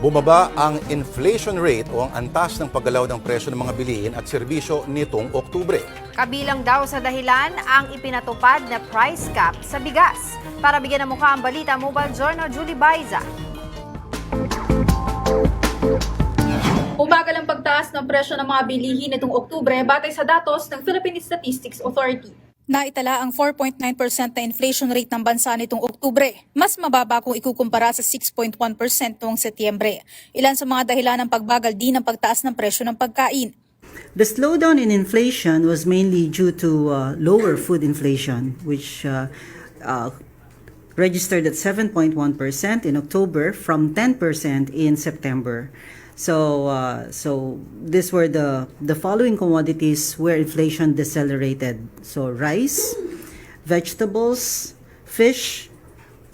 Bumaba ang inflation rate o ang antas ng paggalaw ng presyo ng mga bilihin at serbisyo nitong Oktubre. Kabilang daw sa dahilan ang ipinatupad na price cap sa bigas. Para bigyan ng mukha ang balita, Mobile Journal Julie Baiza. Umagal ang pagtaas ng presyo ng mga bilihin nitong Oktubre batay sa datos ng Philippine Statistics Authority. Naitala ang 4.9% na inflation rate ng bansa nitong Oktubre, mas mababa kung ikukumpara sa 6.1% noong Setyembre. Ilan sa mga dahilan ng pagbagal din ng pagtaas ng presyo ng pagkain. The slowdown in inflation was mainly due to uh, lower food inflation, which uh, uh, registered at 7.1% in October from 10% in September. So, uh, so these were the the following commodities where inflation decelerated. So, rice, vegetables, fish,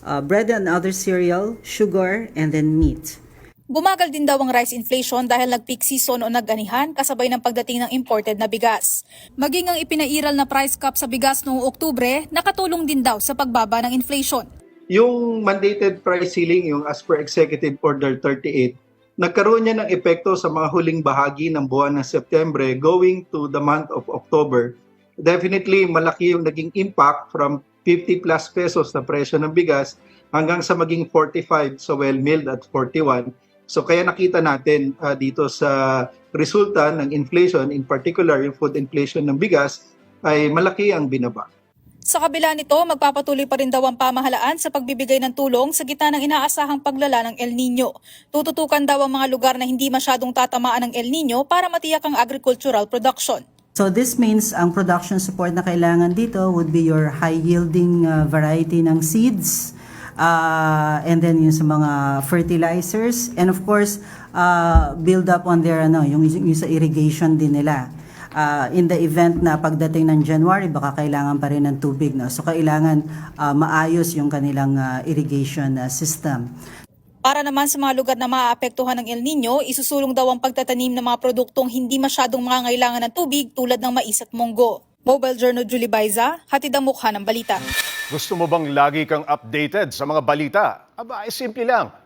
uh, bread and other cereal, sugar, and then meat. Bumagal din daw ang rice inflation dahil nag-peak season o nag-anihan kasabay ng pagdating ng imported na bigas. Maging ang ipinairal na price cap sa bigas noong Oktubre, nakatulong din daw sa pagbaba ng inflation. Yung mandated price ceiling, yung as per Executive Order 38, nagkaroon niya ng epekto sa mga huling bahagi ng buwan ng Setyembre going to the month of October. Definitely, malaki yung naging impact from 50 plus pesos na presyo ng bigas hanggang sa maging 45 sa well milled at 41. So kaya nakita natin ah, dito sa resulta ng inflation, in particular yung food inflation ng bigas, ay malaki ang binaba. Sa kabila nito, magpapatuloy pa rin daw ang pamahalaan sa pagbibigay ng tulong sa gitna ng inaasahang paglala ng El Nino. Tututukan daw ang mga lugar na hindi masyadong tatamaan ng El Nino para matiyak ang agricultural production. So this means ang production support na kailangan dito would be your high-yielding uh, variety ng seeds, uh, and then yung sa mga fertilizers, and of course, uh, build up on their, ano, yung, yung sa irrigation din nila. Uh, in the event na pagdating ng January, baka kailangan pa rin ng tubig. No? So kailangan uh, maayos yung kanilang uh, irrigation uh, system. Para naman sa mga lugar na maaapektuhan ng El Nino, isusulong daw ang pagtatanim ng mga produktong hindi masyadong mangangailangan ng tubig tulad ng mais at munggo. Mobile Journal Julie Baiza, hatid ang mukha ng balita. Gusto mo bang lagi kang updated sa mga balita? Aba, ay simple lang.